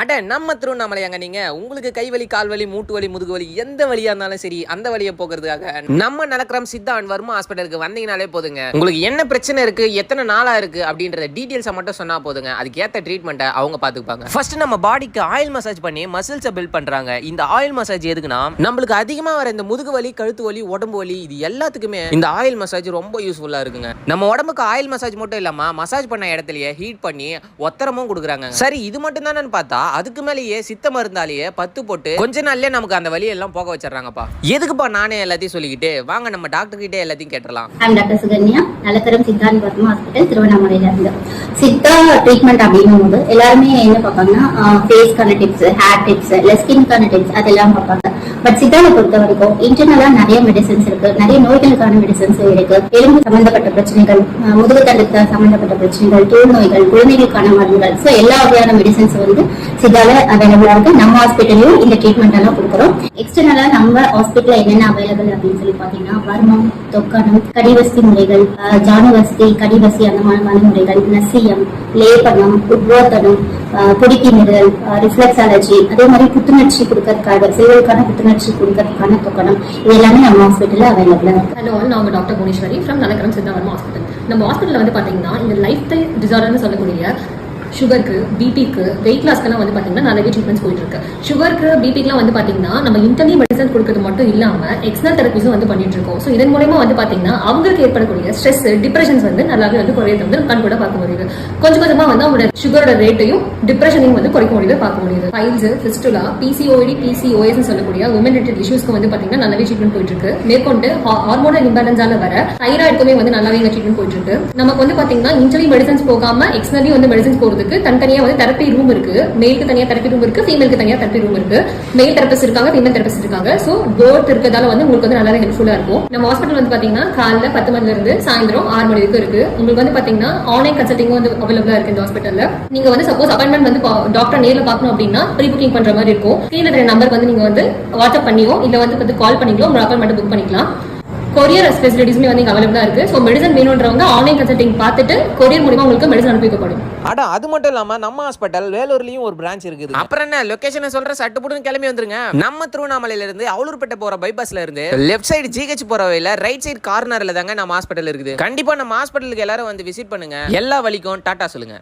அட நம்ம திருவண்ணாமலையாங்க நீங்க? உங்களுக்கு கை வலி கால் வலி மூட்டு வலி முதுகு வலி எந்த வழியா இருந்தாலும் சரி அந்த வழியை போக்குறதுக்காக நம்ம நலக்கரம் சித்தான் வர்மா ஹாஸ்பிட்டலுக்கு வந்தீங்கனாலே போதுங்க. உங்களுக்கு என்ன பிரச்சனை இருக்கு எத்தனை நாளா இருக்கு அப்படின்றத டீடைல்ஸை மட்டும் சொன்னா போதுங்க. அதுக்கு ஏத்த ட்ரீட்மெண்ட்டை அவங்க பாத்துப்பாங்க. ஃபர்ஸ்ட் நம்ம பாடிக்கு ஆயில் மசாஜ் பண்ணி மசில்ஸை பில்ட் பண்றாங்க. இந்த ஆயில் மசாஜ் எதுக்குன்னா நம்மளுக்கு அதிகமா வர இந்த முதுகு வலி கழுத்து வலி உடம்பு வலி இது எல்லாத்துக்குமே இந்த ஆயில் மசாஜ் ரொம்ப யூஸ்ஃபுல்லா இருக்குங்க. நம்ம உடம்புக்கு ஆயில் மசாஜ் மட்டும் இல்லாம மசாஜ் பண்ண இடத்துலயே ஹீட் பண்ணி ஒத்தரமும் கொடுக்குறாங்க சரி இது மட்டும் தானே பார்த்தா அதுக்கு மேலேயே சித்த மருந்தாலேயே பத்து போட்டு கொஞ்ச நாள்லயே நமக்கு அந்த வழியெல்லாம் எல்லாம் போக வச்சிடறாங்கப்பா. எதுக்குப்பா நானே எல்லாத்தையும் சொல்லிக்கிட்டு? வாங்க நம்ம டாக்டர் கிட்டே எல்லாத்தையும் கேட்டுலாம் டாக்டர் சுகன்யா. நலக்கரம் சித்தான் ஹாஸ்பிட்டல் திருவண்ணாமலையில இருந்து. சித்தா ட்ரீட்மெண்ட் அப்படின்னும் போது எல்லாருமே என்ன பார்ப்பாங்கன்னா ஃபேஸ்க்கான டிப்ஸ் ஹேர் டிப்ஸ் இல்லை ஸ்கின்கான டிப்ஸ் அதெல்லாம் பார்ப்பாங்க. பட் சித்தாவை பொறுத்த வரைக்கும் இன்டர்னலா நிறைய மெடிசன்ஸ் இருக்கு. நிறைய நோய்களுக்கான மெடிசன்ஸும் இருக்கு. எலும்பு சம்பந்தப்பட்ட பிரச்சனைகள் முதுகு தண்டுக்கு சம்பந்தப்பட்ட பிரச்சனைகள் தோல் நோய்கள் குழந்தைகளுக்கான மருந்துகள். ஸோ எல்லா வகையான மெடிசன்ஸ் வந்து சித்தால அவைலபிளா இருக்கு. நம்ம ஹாஸ்பிட்டலையும் இந்த ட்ரீட்மெண்ட் எல்லாம் கொடுக்குறோம். எக்ஸ்டர்னலா நம்ம ஹாஸ்பிட்டல் என்னென்ன அவைலபிள் அப்படின்னு சொல்லி பாத்தீங்கன்னா வர்மம் தொக்கணம் கடிவஸ்தி முறைகள் ஜானுவஸ்தி கடிவசி அந்த மாதிரி முறைகள் நசியம் லேபனம் உத்வோத்தனம் ஆஹ் பொடிக்கி நிறுவல் ரிஃப்ளெக்ஸ் அலர்ஜி அதே மாதிரி புத்துணர்ச்சி கொடுக்கறதுக்காக செல்களுக்கான புத்துணர்ச்சி கொடுக்கறதுக்கான தொக்கணம். இது எல்லாமே நம்ம ஹாஸ்பிட்டல்ல அவைலபிளா இருக்கு. ஹலோ நான் டாக்டர் புவனேஸ்வரி ஃப்ரம் நலக்கரம் சித்தாவரம் ஹாஸ்பிட்டல் நம்ம ஹாஸ்பிட்டலில் வந்து பார்த்தீங்கன்னா இந்த லைஃப் டைம் டிசார்டர்னு சொல்லக்கூடிய சுகருக்கு பிபிக்கு வெயிட் லாஸ்க்கெல்லாம் வந்து பார்த்தீங்கன்னா நிறைய ட்ரீட்மெண்ட்ஸ் போயிட்டு இருக்கு சுகருக்கு பிபிக்குலாம் வந்து பார்த்தீங்கன்னா நம்ம இன்டர்னி மெடிசன் கொடுக்கறது மட்டும் இல்லாமல் எக்ஸ்டர்னல் தெரப்பிஸும் வந்து பண்ணிட்டு இருக்கோம் ஸோ இதன் மூலயமா வந்து பார்த்தீங்கன்னா அவங்களுக்கு ஏற்படக்கூடிய ஸ்ட்ரெஸ் டிப்ரெஷன்ஸ் வந்து நல்லாவே வந்து குறையது வந்து கண் கூட பார்க்க முடியுது. கொஞ்சம் கொஞ்சமா வந்து அவங்களோட சுகரோட ரேட்டையும் டிப்ரெஷனையும் வந்து குறைக்க முடியுது பார்க்க முடியுது. ஃபைல்ஸ் ஃபிஸ்டுலா பிசிஓடி பிசிஓஎஸ் சொல்லக்கூடிய உமன் ரிலேட்டட் இஷ்யூஸ்க்கு வந்து பார்த்தீங்கன்னா நல்லாவே ட்ரீட்மெண்ட் போயிட்டு இருக்கு மேற்கொண்டு ஹார்மோனல் இம்பேலன்ஸால வர தைராய்டுக்குமே வந்து நல்லாவே இந்த ட்ரீட்மெண்ட் போயிட்டு இருக்கு நமக்கு வந்து பார்த்தீங்கன்னா இன்டர்னி மெடிசன்ஸ் போகாம எக்ஸ்டர்னலி வந்து மெடிசன்ஸ் போறதுக்கு தனித்தனியாக வந்து தெரப்பி ரூம் இருக்கு. மேலுக்கு தனியாக தெரப்பி ரூம் இருக்கு. ஃபீமேலுக்கு தனியாக தெரப்பி ரூம் இருக்கு. மேல் தெரப்பிஸ்ட் இருக்காங்க ஃபீமேல் தெரப்பிஸ்ட் இருக்காங்க. ஸோ போத் இருக்கிறதால வந்து உங்களுக்கு வந்து நல்லா ஹெல்ப்ஃபுல்லா இருக்கும். நம்ம ஹாஸ்பிட்டல் வந்து பாத்தீங்கன்னா காலைல பத்து மணில இருந்து சாயந்தரம் ஆறு மணி வரைக்கும் இருக்கு. உங்களுக்கு வந்து பாத்தீங்கன்னா ஆன்லைன் கன்சல்டிங் வந்து அவைலபிளா இருக்கு இந்த ஹாஸ்பிட்டல்ல நீங்க வந்து சப்போஸ் அப்பாயின்மெண்ட் வந்து டாக்டர் நேரில் பார்க்கணும் அப்படின்னா ப்ரீ புக்கிங் பண்ற மாதிரி இருக்கும். கீழே நம்பருக்கு வந்து நீங்க வந்து வாட்ஸ்அப் பண்ணியோ இல்ல வந்து கால் பண்ணிக்கோ உங்க அப்பாயின்மெண்ட் புக் பண்ணிக்கலாம். கொரியர் ஃபெசிலிட்டிஸ்மே வந்து இங்க அவைலபிளா இருக்கு. ஸோ மெடிசன் வேணுன்றவங்க ஆன்லைன் கன்சல்டிங் பார்த்துட்டு கொரியர் மூலியமா உங்களுக்கு மெடிசன் அனுப்பி வைக்கப்படும் அட அது மட்டும் இல்லாம நம்ம ஹாஸ்பிட்டல் வேலூர்லயும் ஒரு பிரான்ச் இருக்குது. அப்புறம் என்ன? லொகேஷனை சொல்ற சட்டுப்புடுன்னு கிளம்பி வந்துருங்க. நம்ம திருவண்ணாமலையில இருந்து அவலூர்பேட்டை போற பைபாஸ்ல இருந்து லெஃப்ட் சைடு ஜிஹெச் போற வழியில ரைட் சைடு கார்னர்ல தாங்க நம்ம ஹாஸ்பிட்டல் இருக்குது. கண்டிப்பா நம்ம ஹாஸ்பிட்டலுக்கு எல்லாரும் வந்து விசிட் பண்ணுங்க. எல்லா வலிக்கும் டாடா சொல்லுங்க.